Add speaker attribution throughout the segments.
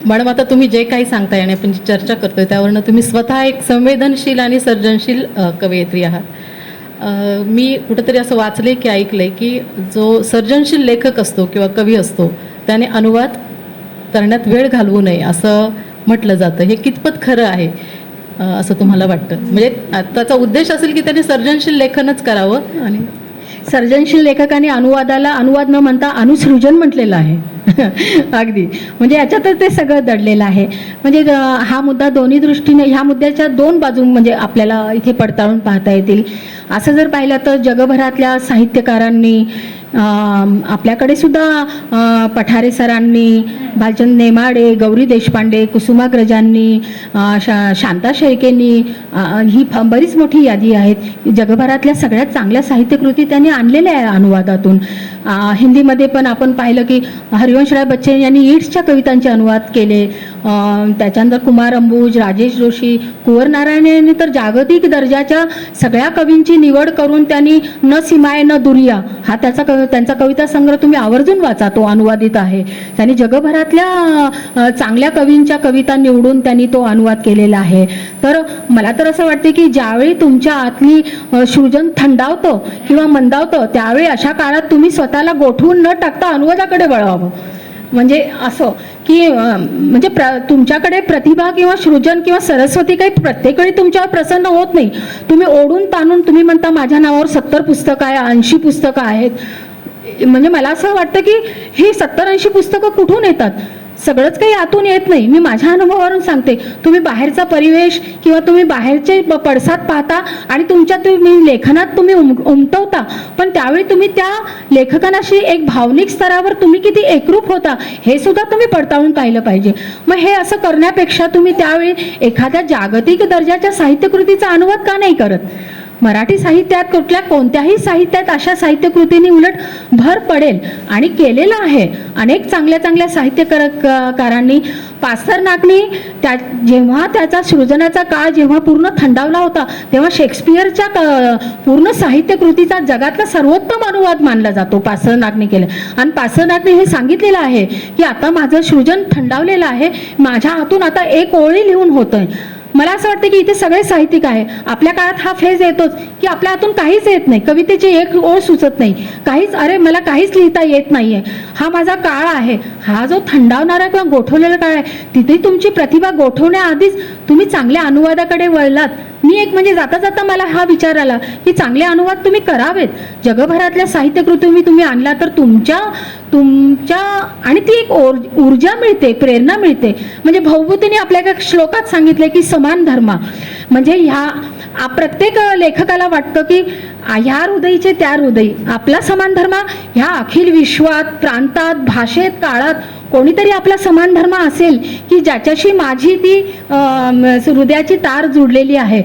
Speaker 1: Madam आता तुम्ही जे काही सांगताय आणि आपण जी चर्चा करतोय त्यावरनं तुम्ही स्वतः एक संवेदनशील आणि सर्जनशील कवयित्री आहात. मी कुठंतरी असं वाचले की ऐकलंय की जो सर्जनशील लेखक असतो किंवा कवी असतो त्याने अनुवाद करण्यात वेळ घालवू नये असं म्हटलं जातं. हे कितपत खरं आहे असं तुम्हाला वाटतं? म्हणजे आत्ताचा त्याचा उद्देश असेल की त्याने सर्जनशील लेखनच करावं. आणि
Speaker 2: सर्जनशील लेखकाने अनुवादाला अनुवाद न म्हणता अनुसृजन म्हटलेलं आहे. अगदी. म्हणजे याच्यातच ते सगळं दडलेलं आहे. म्हणजे हा मुद्दा दोन्ही दृष्टीने ह्या मुद्द्याच्या दोन बाजू म्हणजे आपल्याला इथे पडताळून पाहता येतील. असं जर पाहिलं तर जगभरातल्या साहित्यकारांनी आपल्याकडे सुद्धा पठारे सरांनी भालचंद नेमाडे गौरी देशपांडे कुसुमाग्रजांनी शा शांता शेळकेंनी ही फ- बरीच मोठी यादी आहेत. जगभरातल्या सगळ्यात चांगल्या साहित्यकृती त्यांनी आणलेल्या आहे अनुवादातून. हिंदीमध्ये पण आपण पाहिलं की हरिवंशराय बच्चन यांनी ईट्सच्या कवितांचे अनुवाद केले. त्याच्यानंतर कुमार अंबुज राजेश जोशी कुंवर नारायण यांनी तर जागतिक दर्जाच्या सगळ्या कवींची निवड करून त्यांनी न सीमाय न दुर्या हा त्याचा कव त्यांचा कविता संग्रह तुम्ही आवर्जून वाचा तो अनुवादित आहे. त्यांनी जगभरातल्या चांगल्या कवींच्या कविता निवडून त्यांनी तो अनुवाद केलेला आहे. तर मला तर असं वाटते की ज्यावेळी तुमच्या आतली सृजन थंडावतं किंवा मंदावतं त्यावेळी अशा काळात तुम्ही स्वतःला गोठवून न टाकता अनुवादाकडे वळावं म्हणजे असं की म्हणजे प्र तुमच्याकडे प्रतिभा किंवा सृजन किंवा सरस्वती काही प्रत्येक वेळी तुमच्यावर प्रसन्न होत नाही. तुम्ही ओढून ताणून तुम्ही म्हणता माझ्या नावावर सत्तर पुस्तकं आहे ऐंशी पुस्तकं आहेत. म्हणजे मला असं वाटतं की ही सत्तर ऐंशी पुस्तकं कुठून येतात? सगळंच काही आतून येत नाही. मी माझ्या अनुभवावरून सांगते. तुम्ही बाहेरचा परिवेश किंवा तुम्ही बाहेरचे प- पडसाद पाहता आणि तुमच्या तुम्ही लेखनात तुम्ही उम उमटवता पण त्यावेळी तुम्ही त्या लेखकांशी एक भावनिक स्तरावर तुम्ही किती एकरूप होता हे सुद्धा तुम्ही पडताळून पाहिलं पाहिजे. मग हे असं करण्यापेक्षा तुम्ही त्यावेळी एखाद्या जागतिक दर्जाच्या साहित्यकृतीचा अनुवाद का नाही करत? मराठी साहित्यात कुठल्या कोणत्याही साहित्यात अशा साहित्यकृतींनी उलट भर पडेल आणि केलेलं आहे. अनेक चांगल्या चांगल्या साहित्यकारांनी पास्तरनाकनी त्या जेव्हा त्याचा सृजनाचा काळ जेव्हा पूर्ण थंडावला होता तेव्हा शेक्सपियरच्या क- पूर्ण साहित्यकृतीचा जगातला सर्वोत्तम अनुवाद मानला जातो पास्तरनाकने केले. आणि पास्तरनाकने हे सांगितलेलं आहे की आता माझं सृजन थंडावलेलं आहे माझ्या हातून आता एक ओळी लिहून होतंय. मला असं वाटतं की इथे सगळे साहित्यिक आहे. आपल्या काळात हा फेज येतोच की आपल्या हातून काहीच येत नाही. कवितेची एक ओळ सुचत नाही. काहीच अरे मला काहीच लिहिता येत नाहीये. हा माझा काळ आहे. हा जो थंडावणारा किंवा गोठवलेला काळ आहे तिथे तुमची प्रतिभा गोठवण्याआधीच तुम्ही चांगल्या अनुवादाकडे वळलात. मी एक म्हणजे जाता जाता मला हा विचार आला की चांगले अनुवाद तुम्ही करावेत. जगभरातल्या साहित्यकृती मी तुम्ही आणला तर तुमच्या तुमच्या आणि ती एक ऊर्जा मिळते प्रेरणा मिळते. म्हणजे भाऊभूतीने आपल्या एका श्लोकात सांगितले की समान धर्मा. म्हणजे ह्या प्रत्येक लेखकाला वाटतं की ह्या हृदयीचे त्या हृदयी. आपला समान धर्म ह्या अखिल विश्वात प्रांतात भाषेत काळात कोणीतरी आपला समान धर्म असेल की ज्याच्याशी माझी ती हृदयाची तार जुडलेली आहे.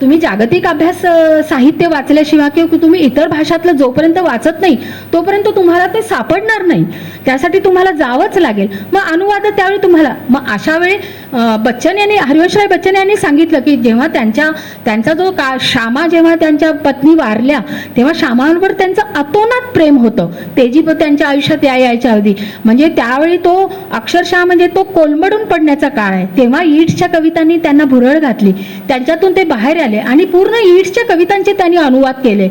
Speaker 2: तुम्ही जागतिक अभ्यास साहित्य वाचल्याशिवाय किंवा तुम्ही इतर भाषातलं जोपर्यंत वाचत नाही तोपर्यंत तुम्हाला ते सापडणार नाही. त्यासाठी तुम्हाला जावंच लागेल. मग अनुवाद त्यावेळी तुम्हाला मग अशा वेळी बच्चन यांनी हरिवंशराय बच्चन यांनी सांगितलं की जेव्हा त्यांच्या त्यांचा जो का श्यामा जेव्हा त्यांच्या पत्नी वारल्या तेव्हा श्यामावर त्यांचं अतोनात प्रेम होतं. तेजी प- त्यांच्या आयुष्यात या यायच्या अगदी म्हणजे त्यावेळी तो अक्षरशः म्हणजे तो कोलमडून पडण्याचा काळ आहे. तेव्हा ईड्सच्या कवितांनी त्यांना भुरळ घातली. त्यांच्यातून ते बाहेर आले आणि पूर्ण ईड्सच्या कवितांचे त्यांनी अनुवाद केले.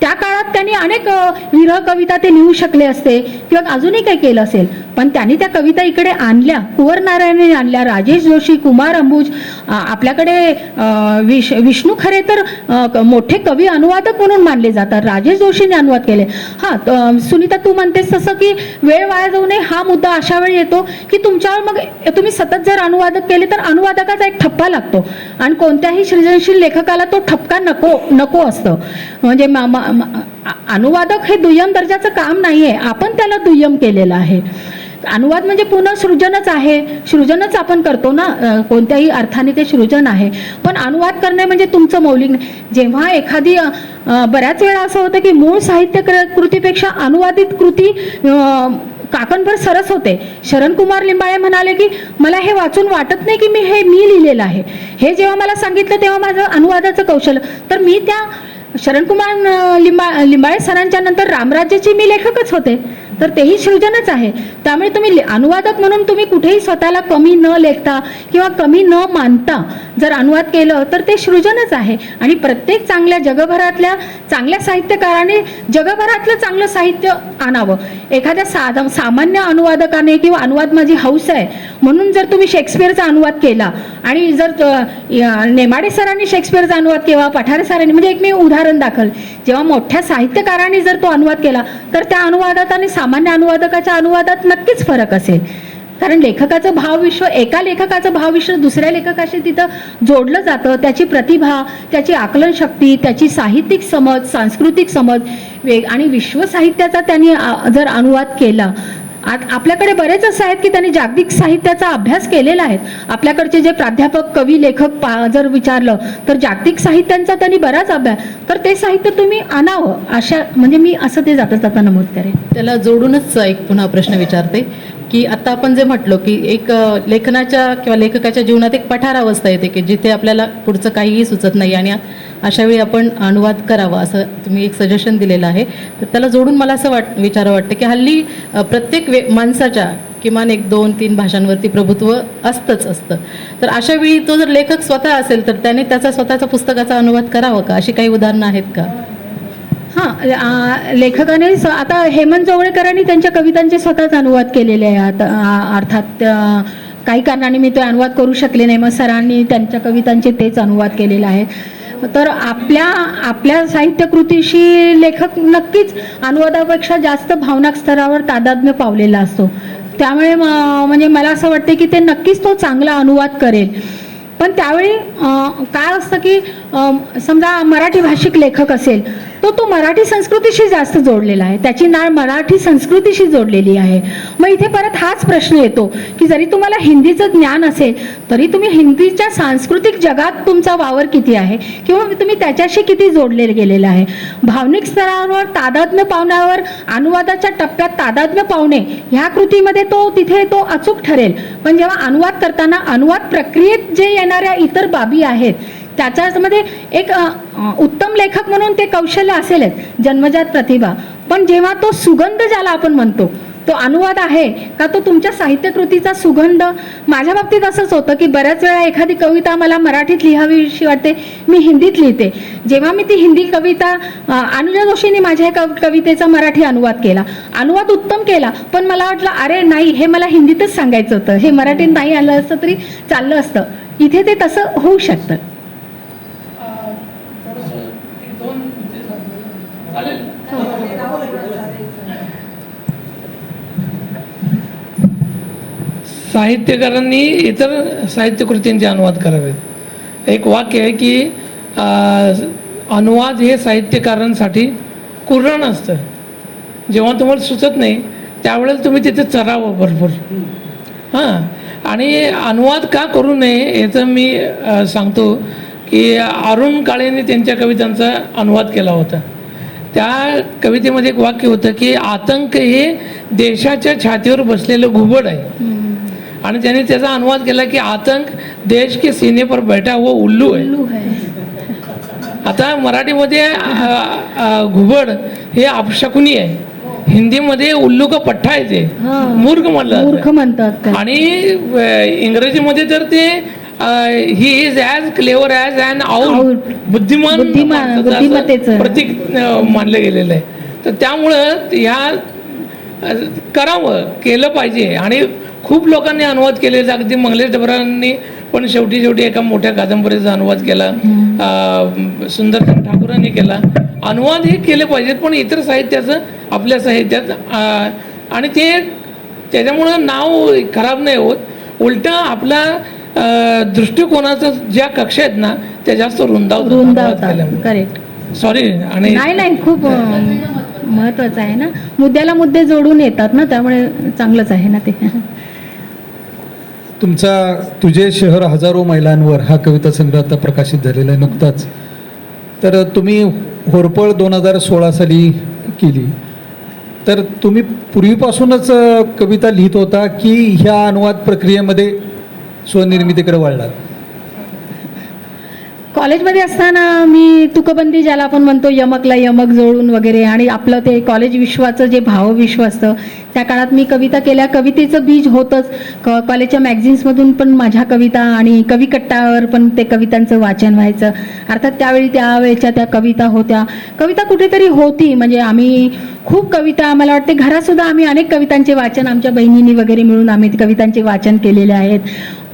Speaker 2: त्या काळात त्यांनी अनेक विरह कविता ते लिहू शकले असते किंवा अजूनही काही केलं असेल. पण त्यांनी त्या कविता इकडे आणल्या कुंवर नारायणने आणल्या राजेश जोशी कुमार अंबुज आपल्याकडे विश विष्णू खरे तर मोठे कवी अनुवादक म्हणून मानले जातात. राजेश जोशीने अनुवाद केले. हां सुनीता तू म्हणतेस तसं की वेळ वाया जाऊ नये हा मुद्दा अशा वेळी येतो की तुमच्यावर मग तुम्ही सतत जर अनुवादक केले तर अनुवादकाचा एक ठप्पा लागतो. आणि कोणत्याही सृजनशील लेखकाला तो ठपका नको नको असतं. म्हणजे मा- अनुवादक हे दुय्यम दर्जाचं काम नाही आहे आपण त्याला दुय्यम केलेलं आहे. अनुवाद म्हणजे पुन्हा सृजनच आहे. सृजनच आपण करतो ना? कोणत्याही अर्थाने ते सृजन आहे. पण अनुवाद करणे म्हणजे तुमचं मौलिक. जेव्हा एखादी बऱ्याच वेळा असं होतं की मूळ साहित्य कृतीपेक्षा अनुवादित कृती काकणभर सरस होते. शरणकुमार लिंबाळे म्हणाले की मला हे वाचून वाटत नाही की मी हे मी लिहिलेलं आहे. हे जेव्हा मला सांगितलं तेव्हा माझं अनुवादाचं कौशल्य. तर मी त्या शरणकुमार लिंबा लिंबाळे सरांच्या नंतर रामराज्याचे मी लेखकच होते. तर तेही सृजनच आहे. त्यामुळे तुम्ही ले- अनुवादक म्हणून तुम्ही कुठेही स्वतःला कमी न लेखता किंवा कमी न मानता जर अनुवाद केलं तर ते सृजनच आहे. आणि प्रत्येक चांगल्या जगभरातल्या चांगल्या साहित्यकाराने जगभरातलं चांगलं साहित्य आणावं. एखाद्या साधा सामान्य अनुवादकाने किंवा अनुवाद माझी हौस आहे म्हणून जर तुम्ही शेक्सपियरचा अनुवाद केला आणि जर नेमाडे सरांनी शेक्सपियरचा अनुवाद केला पठारे सरांनी म्हणजे एक मी उदाहरण दाखल. जेव्हा मोठ्या साहित्यकारांनी जर तो अनुवाद केला तर त्या अनुवादात आणि सामान्य अनुवादकाच्या अनुवादात नक्कीच फरक असेल. कारण लेखकाचं भावविश्व एका लेखकाचं भावविश्व दुसऱ्या लेखकाशी तिथं जोडलं जातं. त्याची प्रतिभा त्याची आकलन शक्ती त्याची साहित्यिक समज सांस्कृतिक समज वेग आणि विश्व साहित्याचा त्यांनी जर अनुवाद केला आपल्याकडे बरेच असं आहेत की त्यांनी जागतिक साहित्याचा अभ्यास केलेला आहे. आपल्याकडचे जे प्राध्यापक कवी लेखक पा जर विचारलं तर जागतिक साहित्यांचा त्यांनी बराच अभ्यास तर ते साहित्य तुम्ही आणावं अशा म्हणजे मी असं ते जाता जाता नमूद करेन.
Speaker 1: त्याला जोडूनच एक पुन्हा प्रश्न विचारते. की आत्ता आपण जे म्हटलो की एक लेखनाच्या किंवा लेखकाच्या जीवनात एक पठार अवस्था येते की जिथे आपल्याला पुढचं काहीही सुचत नाही आणि अशा वेळी आपण अनुवाद करावा असं तुम्ही एक सजेशन दिलेलं आहे. तर त्याला जोडून मला असं वाट विचारं वाटतं की हल्ली प्रत्येक वे माणसाच्या किमान एक दोन तीन भाषांवरती प्रभुत्व असतंच असतं. तर अशा वेळी तो जर लेखक स्वतः असेल तर त्याने त्याचा स्वतःचा पुस्तकाचा अनुवाद करावा का? अशी काही उदाहरणं आहेत का?
Speaker 2: हां लेखकाने स- आता हेमंत जोगळेकरांनी त्यांच्या कवितांचे स्वतःच अनुवाद केलेले आहेत. अर्थात काही कारणाने मी ते अनुवाद करू शकले नाही. मग सरांनी त्यांच्या कवितांचे तेच अनुवाद केलेले आहे तर आपल्या आपल्या साहित्यकृतीशी लेखक नक्कीच अनुवादापेक्षा जास्त भावनाक स्तरावर तादात्म्य पावलेला असतो. त्यामुळे म- म्हणजे मला असं वाटतं की ते नक्कीच तो चांगला अनुवाद करेल. पण त्यावेळी काय असतं की समजा मराठी भाषिक लेखक असेल तो तो मराठी संस्कृतीशी जास्त जोडलेला आहे. त्याची नाळ मराठी संस्कृतीशी जोडलेली आहे. मग इथे परत हाच प्रश्न येतो की जरी तुम्हाला हिंदीचं ज्ञान असेल तरी तुम्ही हिंदीच्या सांस्कृतिक जगात तुमचा वावर किती आहे? किंवा तुम्ही त्याच्याशी किती जोडले गेलेला आहे? भावनिक स्तरावर तादात्म्य पावण्यावर अनुवादाच्या टप्प्यात तादात्म्य पावणे ह्या कृतीमध्ये तो तिथे तो अचूक ठरेल. पण जेव्हा अनुवाद करताना अनुवाद प्रक्रियेत जे येणाऱ्या इतर बाबी आहेत त्याच्यामध्ये एक उत्तम लेखक म्हणून ते कौशल्य असेलच जन्मजात प्रतिभा. पण जेव्हा तो सुगंध ज्याला आपण म्हणतो तो अनुवाद आहे का तो तुमच्या साहित्यकृतीचा सुगंध? माझ्या बाबतीत असंच होतं की बऱ्याच वेळा एखादी कविता मला मराठीत लिहावीशी वाटते मी हिंदीत लिहिते. जेव्हा मी ती हिंदी कविता अनुजा जोशींनी माझ्या एका कवितेचा मराठी अनुवाद केला. अनुवाद उत्तम केला पण मला वाटलं अरे नाही हे मला हिंदीतच सांगायचं होतं. हे मराठीत नाही आलं असतं तरी चाललं असतं. इथे ते तसं होऊ शकतं.
Speaker 3: साहित्यकारांनी इतर साहित्यकृतींचे अनुवाद करावेत एक वाक्य आहे की अनुवाद हे साहित्यकारांसाठी कुरण असतं. जेव्हा तुम्हाला सुचत नाही त्यावेळेला तुम्ही तिथे चरावं भरपूर. हां आणि अनुवाद का करू नये याचं मी सांगतो की अरुण काळेने त्यांच्या कवितांचा अनुवाद केला होता. त्या कवितेमध्ये एक वाक्य होतं की आतंक हे देशाच्या छातीवर बसलेलं घुबड आहे आणि त्याने त्याचा अनुवाद केला की आतंक देश के सीने पर बैठा हुआ उल्लू आहे आता मराठीमध्ये घुबड हे अपशकुनी आहे हिंदीमध्ये उल्लू का पठ्ठा आहे ते
Speaker 2: हा.
Speaker 3: मूर्ख म्हटलं
Speaker 2: मूर्ख. म्हणतात.
Speaker 3: आणि इंग्रजीमध्ये तर ते he is as clever as and out. बुद्धिमान
Speaker 2: बुद्धिमत्तेचं.
Speaker 3: प्रतीक मानलं गेलेलं आहे. तर त्यामुळं ह्या करावं केलं पाहिजे. आणि खूप लोकांनी अनुवाद केले अगदी मंगलेश डबरांनी पण शेवटी शेवटी एका मोठ्या कादंबरीचा अनुवाद केला. सुंदरकांत ठाकूरांनी केला. अनुवाद हे केले पाहिजेत पण इतर साहित्याचं आपल्या साहित्यात आणि ते त्याच्यामुळं नाव खराब नाही होत. उलट आपला दृष्टिकोनाचं ज्या कक्षा आहेत ना त्या जास्त केल्यामुळे.
Speaker 2: करेक्ट
Speaker 3: सॉरी आणि
Speaker 2: नाही नाही खूप महत्वाचं आहे ना. मुद्द्याला मुद्दे जोडून येतात ना त्यामुळे चांगलंच आहे ना ते.
Speaker 4: तुमचा तुझे शहर हजारो मैलांवर हा कविता संग्रह आता प्रकाशित झालेला आहे नुकताच. तर तुम्ही होरपळ दोन हजार सोळा साली केली. तर तुम्ही पूर्वीपासूनच कविता लिहित होता की ह्या अनुवाद प्रक्रियेमध्ये स्वनिर्मितीकडे वळलात
Speaker 2: कॉलेजमध्ये असताना मी तुकबंदी ज्याला आपण म्हणतो यमकला यमक जोडून वगैरे आणि आपलं ते कॉलेज विश्वाचं जे भावविश्व असतं त्या काळात मी कविता केल्या. कवितेचं बीज होतंच. क कॉलेजच्या मॅगझिन्समधून पण माझ्या कविता आणि कविकट्टावर पण ते कवितांचं वाचन व्हायचं. अर्थात त्यावेळी त्यावेळेच्या त्या कविता होत्या. कविता कुठेतरी होती. म्हणजे आम्ही खूप कविता मला वाटते घरातसुद्धा आम्ही अनेक कवितांचे वाचन आमच्या बहिणींनी वगैरे मिळून आम्ही कवितांचे वाचन केलेले आहेत.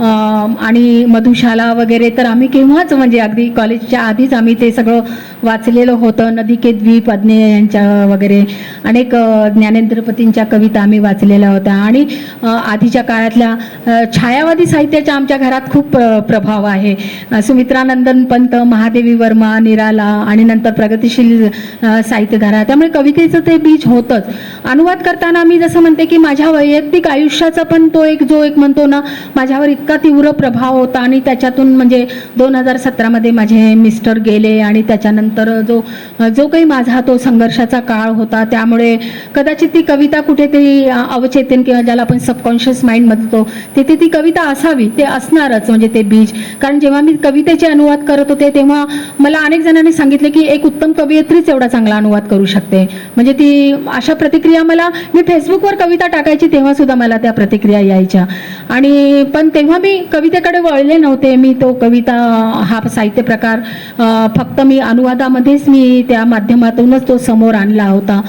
Speaker 2: आणि मधुशाला वगैरे तर आम्ही केव्हाच म्हणजे अगदी कॉलेजच्या आधीच आम्ही ते सगळं वाचलेलं होतं. नदी के द्वीप अज्ञेय यांच्या वगैरे अनेक ज्ञानेंद्रपतींच्या कविता आम्ही वाचलेल्या होत्या. आणि आधीच्या काळातल्या छायावादी साहित्याच्या आमच्या घरात खूप प्रभाव आहे. सुमित्रानंदन पंत महादेवी वर्मा निराला आणि नंतर प्रगतिशील साहित्यधारा. त्यामुळे कवितेचं ते बीज होतंच. अनुवाद करताना मी जसं म्हणते की माझ्या वैयक्तिक आयुष्याचा पण तो एक जो एक म्हणतो ना माझ्यावर इतका तीव्र प्रभाव होता आणि त्याच्यातून म्हणजे दोन हजार सतरामध्ये माझे मिस्टर गेले आणि त्याच्यानंतर जो जो काही माझा तो संघर्षाचा काळ होता त्यामुळे कदाचित ती कविता कुठेतरी अवचेतन किंवा ज्याला आपण सबकॉन्शियस माइंड म्हणतो तिथे ती कविता असावी ते असणारच म्हणजे ते बीज. कारण जेव्हा मी कवितेचे अनुवाद करत होते तेव्हा मला अनेक जणांनी सांगितले की एक उत्तम कवयित्रीच एवढा चांगला अनुवाद करू शकते. म्हणजे ती अशा प्रतिक्रिया मला मी फेसबुकवर कविता टाकायची तेव्हा सुद्धा मला त्या प्रतिक्रिया यायच्या. आणि पण तेव्हा मी कवितेकडे वळले नव्हते. मी तो कविता हा साहित्य प्रकार फक्त मी अनुवादामध्येच मी त्या माध्यमातूनच तो समोर आणला होता.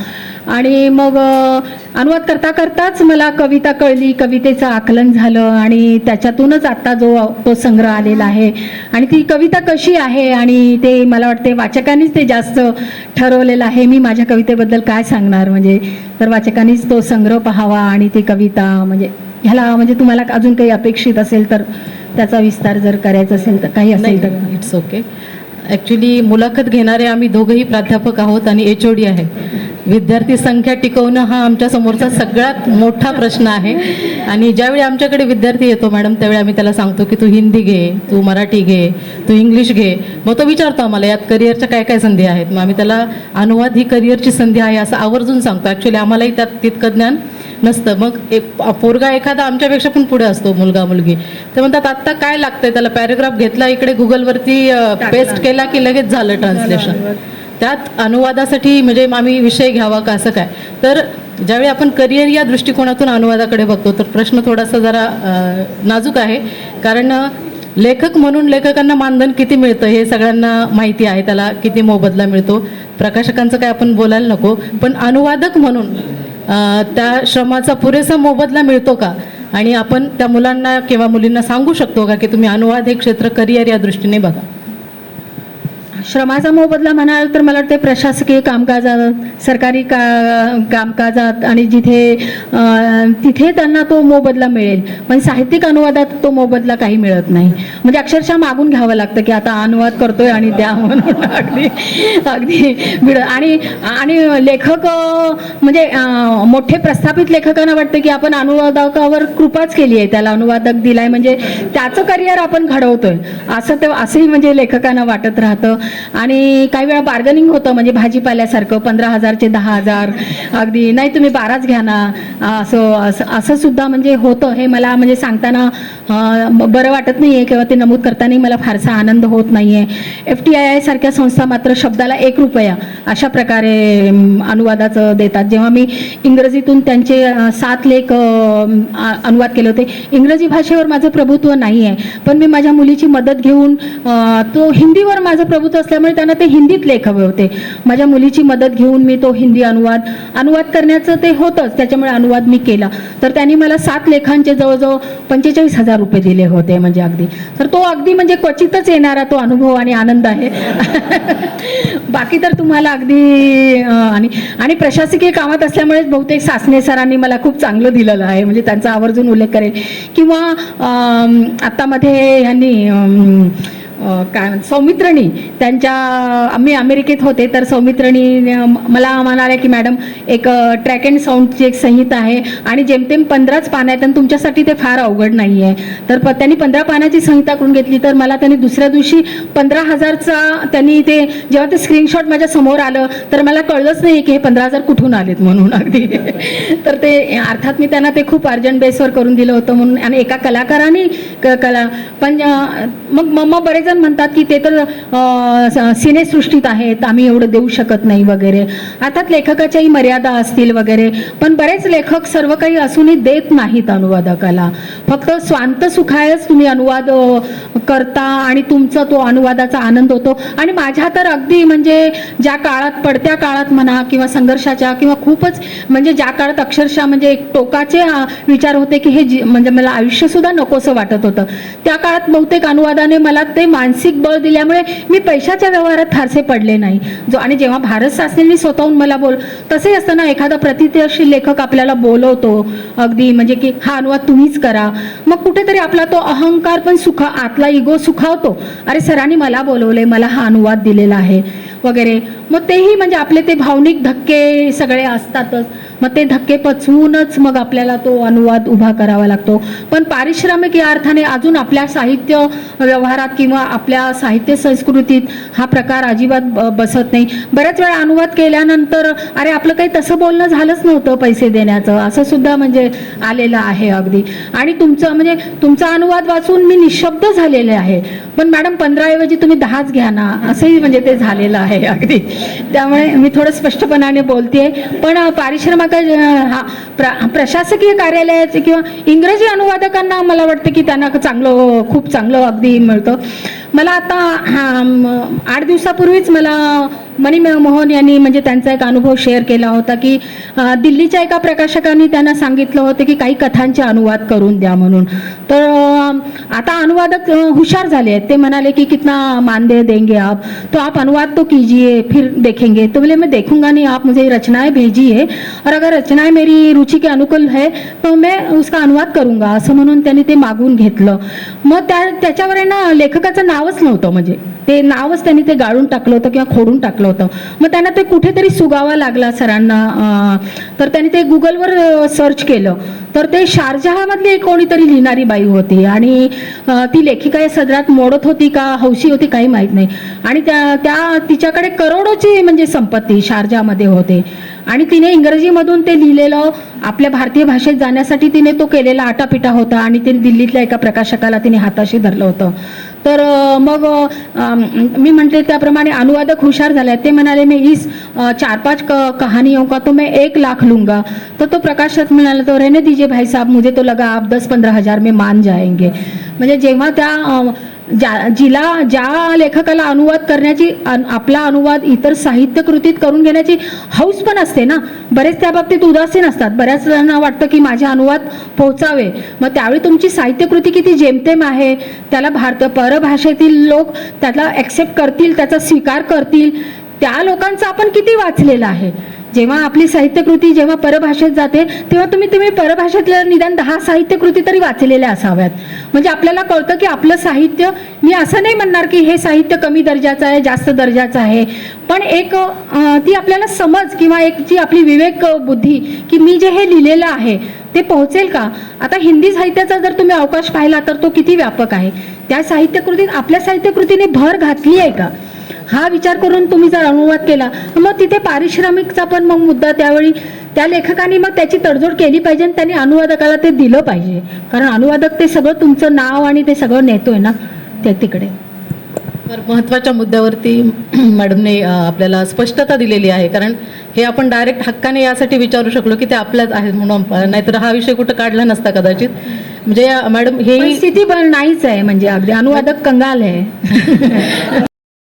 Speaker 2: आणि मग अनुवाद करता करताच मला कविता कळली. कवितेचं आकलन झालं आणि त्याच्यातूनच आता जो तो संग्रह आलेला आहे. आणि ती कविता कशी आहे आणि ते मला वाटते वाचकांनीच ते जास्त ठरवलेलं आहे. मी माझ्या कवितेबद्दल काय सांगणार? म्हणजे तर वाचकांनीच तो संग्रह पाहावा आणि ती कविता म्हणजे ह्याला म्हणजे तुम्हाला अजून काही अपेक्षित असेल तर त्याचा विस्तार जर करायचा असेल तर काही असेल तर.
Speaker 1: इट्स ओके ॲक्च्युली मुलाखत घेणारे आम्ही दोघंही प्राध्यापक आहोत आणि एच ओ डी आहे. विद्यार्थी संख्या टिकवणं हा आमच्या समोरचा सगळ्यात मोठा प्रश्न आहे. आणि ज्यावेळी आमच्याकडे विद्यार्थी येतो मॅडम त्यावेळी आम्ही त्याला सांगतो की तू हिंदी घे तू मराठी घे तू इंग्लिश घे. मग तो विचारतो आम्हाला यात करिअरच्या काय काय संधी आहेत? मग आम्ही त्याला अनुवाद ही करिअरची संधी आहे असं आवर्जून सांगतो. ॲक्च्युली आम्हालाही त्यात तितकं ज्ञान नसतं. मग एक पोरगा एखादा आमच्यापेक्षा पण पुढे असतो मुलगा मुलगी. ते म्हणतात आत्ता काय लागतंय? त्याला पॅरेग्राफ घेतला इकडे गुगलवरती पेस्ट केला की लगेच झालं ट्रान्सलेशन त्यात अनुवादासाठी म्हणजे आम्ही विषय घ्यावा का असं काय? तर ज्यावेळी आपण करिअर या दृष्टिकोनातून अनुवादाकडे बघतो तर प्रश्न थोडासा जरा नाजूक आहे. कारण लेखक म्हणून लेखकांना मानधन किती मिळतं हे सगळ्यांना माहिती आहे. त्याला किती मोबदला मिळतो. प्रकाशकांचं काय आपण बोलायला नको. पण अनुवादक म्हणून त्या श्रमाचा पुरेसा मोबदला मिळतो का? आणि आपण त्या मुलांना किंवा मुलींना सांगू शकतो का की तुम्ही अनुवाद हे क्षेत्र करिअर या दृष्टीने बघा?
Speaker 2: श्रमाचा मोबदला म्हणाल तर मला वाटते प्रशासकीय कामकाजात सरकारी का कामकाजात आणि जिथे तिथे त्यांना तो मोबदला मिळेल. पण साहित्यिक अनुवादात तो मोबदला काही मिळत नाही. म्हणजे अक्षरशः मागून घ्यावं लागतं की आता अनुवाद करतोय आणि द्या म्हणून अगदी अगदी मिळ आणि आणि लेखक म्हणजे मोठे प्रस्थापित लेखकांना वाटतं की आपण अनुवादकावर कृपाच केली आहे. त्याला अनुवादक दिलाय. म्हणजे त्याचं करिअर आपण घडवतोय. असं ते असंही म्हणजे लेखकांना वाटत राहतं. आणि काही वेळा बार्गनिंग होतं म्हणजे भाजीपाल्यासारखं पंधरा हजारचे दहा हजार अगदी नाही तुम्ही बाराच घ्या ना असं असं सुद्धा म्हणजे होतं. हे मला म्हणजे सांगताना बरं वाटत नाही आहे किंवा ते नमूद करतानाही मला फारसा आनंद होत नाही आहे एफ टी आय आय सारख्या संस्था मात्र शब्दाला एक रुपया अशा प्रकारे अनुवादाचं देतात. जेव्हा मी इंग्रजीतून त्यांचे सात लेख अनुवाद केले होते. इंग्रजी भाषेवर माझं प्रभुत्व नाही आहे पण मी माझ्या मुलीची मदत घेऊन तो हिंदीवर माझं प्रभुत्व असल्यामुळे त्यांना ते हिंदीत लेख हवे होते. माझ्या मुलीची मदत घेऊन मी तो हिंदी अनुवाद अनुवाद करण्याचं ते होतंच त्याच्यामुळे अनुवाद मी केला. तर त्यांनी मला सात लेखांचे जवळजवळ पंचेचाळीस हजार रुपये दिले होते म्हणजे अगदी. तर तो अगदी म्हणजे क्वचितच येणारा तो अनुभव आणि आनंद आहे. बाकी तर तुम्हाला अगदी आणि आणि प्रशासकीय कामात असल्यामुळेच बहुतेक सासने सरांनी मला खूप चांगलं दिलेलं आहे. म्हणजे त्यांचा आवर्जून उल्लेख करेल. किंवा आत्तामध्ये आता मध्ये ह्यांनी काय सौमित्रणी त्यांच्या आम्ही अमेरिकेत होते तर सौमित्रणी मला म्हणाले की मॅडम एक ट्रॅक अँड साऊंडची एक संहिता आहे आणि जेमतेम पंधराच पानं आहेत आणि तुमच्यासाठी ते फार अवघड नाही आहे तर प त्यांनी पंधरा पानाची संहिता करून घेतली तर मला त्यांनी दुसऱ्या दिवशी पंधरा हजारचा त्यांनी ते जेव्हा ते स्क्रीनशॉट माझ्यासमोर आलं तर मला कळलंच नाही की हे पंधरा हजार कुठून आलेत म्हणून अगदी. तर ते अर्थात मी त्यांना ते खूप अर्जंट बेसवर करून दिलं होतं म्हणून आणि एका कलाकाराने क कला पण मग मग मग बरेच जण म्हणतात की ते तर सिनेसृष्टीत आहेत आम्ही एवढं देऊ शकत नाही वगैरे. अर्थात लेखकाच्याही मर्यादा असतील वगैरे. पण बरेच लेखक सर्व काही असूनही देत नाहीत अनुवादकाला. फक्त स्वांत सुखायच तुम्ही अनुवाद करता आणि तुमचा तो अनुवादाचा आनंद होतो. आणि माझ्या तर अगदी म्हणजे ज्या काळात पडत्या काळात म्हणा किंवा संघर्षाच्या किंवा खूपच म्हणजे ज्या काळात अक्षरशः म्हणजे एक टोकाचे विचार होते की हे म्हणजे मला आयुष्य सुद्धा नकोसं वाटत होतं. त्या काळात बहुतेक अनुवादाने मला ते मानसिक बळ दिल्यामुळे मी पैशाच्या व्यवहारात फारसे पडले नाही. जो आणि जेव्हा भारत शासनाने स्वतःहून मला बोल तसे असताना एखादा प्रतिथशील लेखक आपल्याला बोलवतो. अगदी म्हणजे की हा अनुवाद तुम्हीच करा. मग कुठेतरी आपला तो अहंकार पण सुखा आतला इगो सुखावतो. अरे सरांनी मला बोलवले मला हा अनुवाद दिलेला आहे. वगैरे. मग तेही म्हणजे आपले ते भावनिक धक्के सगळे असतातच. मग ते धक्के पचवूनच मग आपल्याला तो अनुवाद उभा करावा लागतो. पण पारिश्रमिक या अर्थाने अजून आपल्या साहित्य व्यवहारात किंवा आपल्या साहित्य संस्कृतीत हा प्रकार अजिबात बसत नाही. बऱ्याच वेळा अनुवाद केल्यानंतर अरे आपलं काही तसं बोलणं झालंच नव्हतं पैसे देण्याचं. असं सुद्धा म्हणजे आलेलं आहे अगदी. आणि तुमचं म्हणजे तुमचा अनुवाद वाचून मी निशब्द झालेले आहे. पण मॅडम पंधराऐवजी तुम्ही दहाच घ्या ना. असंही म्हणजे ते झालेलं आहे अगदी. त्यामुळे मी थोडं स्पष्टपणाने बोलते पण अ, पारिश्रमिक अ, हा प्र- प्रशासकीय कार्यालयाचे किंवा इंग्रजी अनुवादकांना मला वाटतं की त्यांना चांगलं खूप चांगलं अगदी मिळतं. मला आता हा, आठ दिवसापूर्वीच मला मणी मोहन यांनी म्हणजे त्यांचा एक अनुभव शेअर केला होता की दिल्लीच्या एका प्रकाशकांनी त्यांना सांगितलं होतं की काही कथांचे अनुवाद करून द्या म्हणून. तर आता अनुवादक हुशार झाले आहेत. ते म्हणाले की कितना मानदेय देंगे आप. तो आप अनुवाद तो कीजिए फिर देखेंगे. तो बोले मैं देखूंगा नहीं आप मुझे रचनाएं भेजिए. और अगर रचना मेरी रुचि के अनुकूल है तो मैं उसका अनुवाद करूंगा असं म्हणून त्यांनी ते मागून घेतलं. मग त्या त्याच्यावर आहे ना लेखकाचं नावच नव्हतं म्हणजे. ते नावच त्यांनी ते गाळून टाकलं होतं किंवा खोडून टाकलं होतं. मग त्यांना ते कुठेतरी सुगावा लागला सरांना तर त्यांनी ते गुगलवर सर्च केलं. तर ते शारजहामधली एक कोणीतरी लिहिणारी बाई होती आणि ती लेखिका या सदरात मोडत होती का हौशी होती काही माहीत नाही. आणि त्या त्या तिच्याकडे करोडोची म्हणजे संपत्ती शारजामध्ये होते. आणि तिने इंग्रजीमधून ते लिहिलेलं आपल्या भारतीय भाषेत जाण्यासाठी तिने तो केलेला आटापिटा होता आणि तिने दिल्लीतल्या एका प्रकाशकाला तिने हाताशी धरलं होतं. तर मग मी म्हटले त्याप्रमाणे अनुवादक हुशार झाले. ते म्हणाले मी इस चार पाच क कहानियों का? तो मैं एक लाख लूंगा. तर तो प्रकाशक म्हणाला तो रहने दीजिए भाई साहब मुझे तो लगा आप दस पंधरा हजार में मान जाएंगे. म्हणजे जेव्हा त्या ज्या जिला ज्या लेखकाला अनुवाद करण्याची आपला अनुवाद इतर साहित्य कृतीत करून घेण्याची हौस पण असते ना. बरेच त्या बाबतीत उदासीन असतात. बऱ्याच जणांना वाटतं की माझे अनुवाद पोहोचावे मग त्यावेळी तुमची साहित्यकृती किती जेमतेम आहे? त्याला भारत परभाषेतील लोक त्याला ॲक्सेप्ट करतील त्याचा स्वीकार करतील. त्या लोकांचं आपण किती वाचलेलं आहे? जेव्हा आपली साहित्यकृती जेव्हा परभाषेत जाते तेव्हा तुम्ही तुम्ही परभाषेतल्या निदान दहा साहित्यकृती तरी वाचलेल्या असाव्यात. म्हणजे आपल्याला कळतं की आपलं साहित्य मी असं नाही म्हणणार की हे साहित्य कमी दर्जाचं आहे जास्त दर्जाचं आहे. पण एक ती आपल्याला समज किंवा एक जी आपली विवेक बुद्धी की मी जे हे लिहिलेलं आहे ते पोहोचेल का? आता हिंदी साहित्याचा जर तुम्ही अवकाश पाहिला तर तो किती व्यापक आहे? त्या साहित्यकृतीत आपल्या साहित्यकृतीने भर घातली आहे का? हा विचार करून तुम्ही जर अनुवाद केला मग तिथे पारिश्रमिकचा पण मग मुद्दा त्यावेळी त्या लेखकाने मग त्याची तडजोड केली पाहिजे आणि त्यांनी अनुवादकाला ते दिलं पाहिजे. कारण अनुवादक ते सगळं तुमचं नाव आणि ते सगळं नेतोय ना ते तिकडे.
Speaker 1: तर महत्त्वाच्या मुद्द्यावरती मॅडमने आपल्याला स्पष्टता दिलेली आहे. कारण हे आपण डायरेक्ट हक्काने यासाठी विचारू शकलो की ते आपल्याच आहेत म्हणून नाहीतर हा विषय कुठं काढला नसता कदाचित. म्हणजे मॅडम हे
Speaker 2: परिस्थिती पण नाहीच आहे म्हणजे अगदी अनुवादक कंगाल आहे.